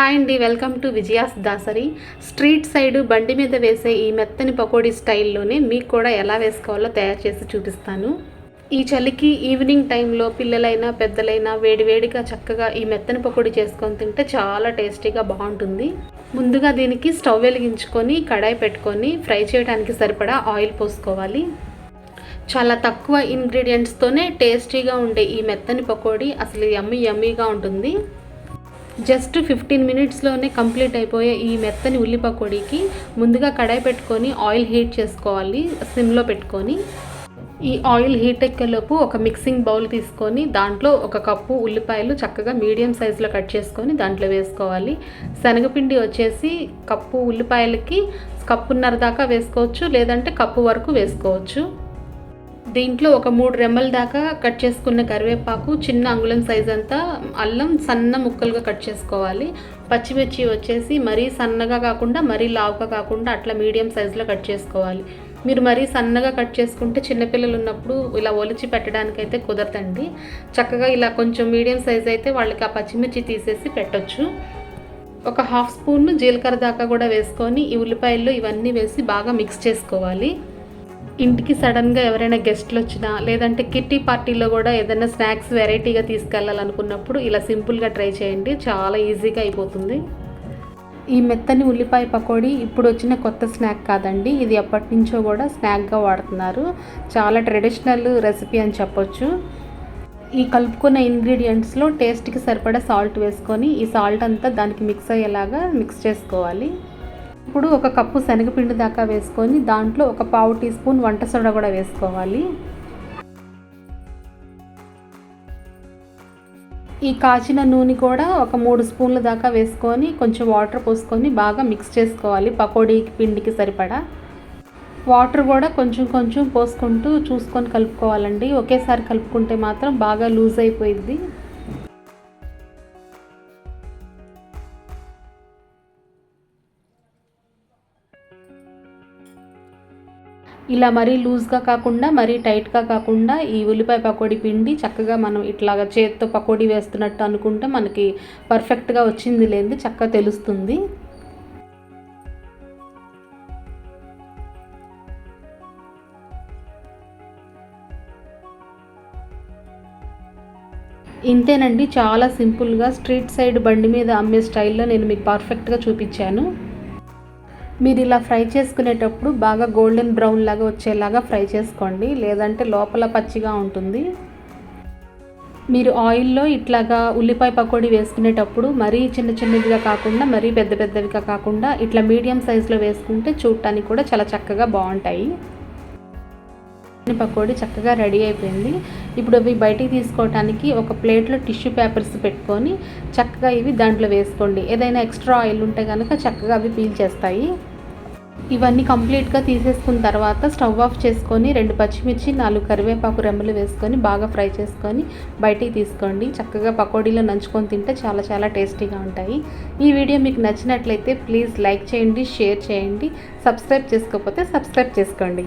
Hi అండి welcome to Vijaya's Dasari. Street side బండి మీద వేసే ఈ మెత్తని పకోడీ స్టైల్లోనే మీకు కూడా ఎలా వేసుకోవాలో తయారు చేసి చూపిస్తాను. ఈ చలికి ఈవినింగ్ టైంలో పిల్లలైనా పెద్దలైనా వేడివేడిగా చక్కగా ఈ మెత్తని పకోడీ చేసుకొని తింటే చాలా టేస్టీగా బాగుంటుంది. ముందుగా దీనికి స్టవ్ వెలిగించుకొని కడాయి పెట్టుకొని ఫ్రై చేయడానికి సరిపడా ఆయిల్ పోసుకోవాలి. చాలా తక్కువ ఇంగ్రీడియంట్స్తోనే టేస్టీగా ఉండే ఈ మెత్తని పకోడీ అసలు యమ్మీ యమ్మీగా ఉంటుంది. జస్ట్ ఫిఫ్టీన్ మినిట్స్లోనే కంప్లీట్ అయిపోయే ఈ మెత్తని ఉల్లి పకోడీకి ముందుగా కడాయి పెట్టుకొని ఆయిల్ హీట్ చేసుకోవాలి సిమ్లో పెట్టుకొని. ఈ ఆయిల్ హీట్ ఎక్కేలోపు ఒక మిక్సింగ్ బౌల్ తీసుకొని దాంట్లో ఒక కప్పు ఉల్లిపాయలు చక్కగా మీడియం సైజులో కట్ చేసుకొని దాంట్లో వేసుకోవాలి. శనగపిండి వచ్చేసి కప్పు ఉల్లిపాయలకి కప్పున్నర దాకా వేసుకోవచ్చు లేదంటే కప్పు వరకు వేసుకోవచ్చు. దీంట్లో ఒక మూడు రెమ్మల దాకా కట్ చేసుకున్న కరివేపాకు చిన్న అంగుళం సైజ్ అంతా అల్లం సన్న ముక్కలుగా కట్ చేసుకోవాలి. పచ్చిమిర్చి వచ్చేసి మరీ సన్నగా కాకుండా మరీ లావుగా కాకుండా అట్లా మీడియం సైజులో కట్ చేసుకోవాలి. మీరు మరీ సన్నగా కట్ చేసుకుంటే చిన్నపిల్లలు ఉన్నప్పుడు ఇలా ఒలిచి పెట్టడానికైతే కుదరదండి. చక్కగా ఇలా కొంచెం మీడియం సైజ్ అయితే వాళ్ళకి ఆ పచ్చిమిర్చి తీసేసి పెట్టొచ్చు. ఒక హాఫ్ స్పూన్ జీలకర్ర దాకా కూడా వేసుకొని ఈ ఉల్లిపాయలు ఇవన్నీ వేసి బాగా మిక్స్ చేసుకోవాలి. ఇంటికి సడన్గా ఎవరైనా గెస్ట్లు వచ్చినా లేదంటే కిట్టి పార్టీలో కూడా ఏదైనా స్నాక్స్ వెరైటీగా తీసుకెళ్ళాలనుకున్నప్పుడు ఇలా సింపుల్గా ట్రై చేయండి. చాలా ఈజీగా అయిపోతుంది. ఈ మెత్తని ఉల్లిపాయ పకోడీ ఇప్పుడు వచ్చిన కొత్త స్నాక్ కాదండి. ఇది ఎప్పటి నుంచో కూడా స్నాక్గా వాడుతున్నారు. చాలా ట్రెడిషనల్ రెసిపీ అని చెప్పొచ్చు. ఈ కలుపుకున్న ఇంగ్రీడియంట్స్లో టేస్ట్కి సరిపడా సాల్ట్ వేసుకొని ఈ సాల్ట్ అంతా దానికి మిక్స్ అయ్యేలాగా మిక్స్ చేసుకోవాలి. ఇప్పుడు ఒక కప్పు శనగపిండి దాకా వేసుకొని దాంట్లో ఒక పావు టీ స్పూన్ వంట సోడా కూడా వేసుకోవాలి. ఈ కాచిన నూనె కూడా ఒక మూడు స్పూన్ల దాకా వేసుకొని కొంచెం వాటర్ పోసుకొని బాగా మిక్స్ చేసుకోవాలి. పకోడీకి పిండికి సరిపడా. వాటర్ కూడా కొంచెం కొంచెం పోసుకుంటూ చూసుకొని కలుపుకోవాలండి. ఒకేసారి కలుపుకుంటే మాత్రం బాగా లూజ్ అయిపోయింది ఇలా మరీ లూజ్గా కాకుండా మరీ టైట్గా కాకుండా ఈ ఉల్లిపాయ పకోడీ పిండి చక్కగా మనం ఇట్లాగా చేత్తో పకోడీ వేస్తున్నట్టు అనుకుంటే మనకి పర్ఫెక్ట్గా వచ్చింది లేనిది చక్కగా తెలుస్తుంది. ఇంతేనండి చాలా సింపుల్గా స్ట్రీట్ సైడ్ బండి మీద అమ్మే స్టైల్లో నేను మీకు పర్ఫెక్ట్గా చూపించాను. మీరు ఇలా ఫ్రై చేసుకునేటప్పుడు బాగా గోల్డెన్ బ్రౌన్ లాగా వచ్చేలాగా ఫ్రై చేసుకోండి. లేదంటే లోపల పచ్చిగా ఉంటుంది. మీరు ఆయిల్లో ఇట్లాగా ఉల్లిపాయ పకోడీ వేసుకునేటప్పుడు మరీ చిన్న చిన్నదిగా కాకుండా మరీ పెద్ద పెద్దవిగా కాకుండా ఇట్లా మీడియం సైజులో వేసుకుంటే చూడటానికి కూడా చాలా చక్కగా బాగుంటాయి. పకోడీ చక్కగా రెడీ అయిపోయింది. ఇప్పుడు అవి బయటికి తీసుకోవడానికి ఒక ప్లేట్లో టిష్యూ పేపర్స్ పెట్టుకొని చక్కగా ఇవి దాంట్లో వేసుకోండి. ఏదైనా ఎక్స్ట్రా ఆయిల్ ఉంటే కనుక చక్కగా అవి పీల్ చేస్తాయి. ఇవన్నీ కంప్లీట్గా తీసేసుకున్న తర్వాత స్టవ్ ఆఫ్ చేసుకొని రెండు పచ్చిమిర్చి నాలుగు కరివేపాకు రెమ్మలు వేసుకొని బాగా ఫ్రై చేసుకొని బయటికి తీసుకోండి. చక్కగా పకోడీలో నంచుకొని తింటే చాలా చాలా టేస్టీగా ఉంటాయి. ఈ వీడియో మీకు నచ్చినట్లయితే ప్లీజ్ లైక్ చేయండి షేర్ చేయండి సబ్స్క్రైబ్ చేసుకోకపోతే సబ్స్క్రైబ్ చేసుకోండి.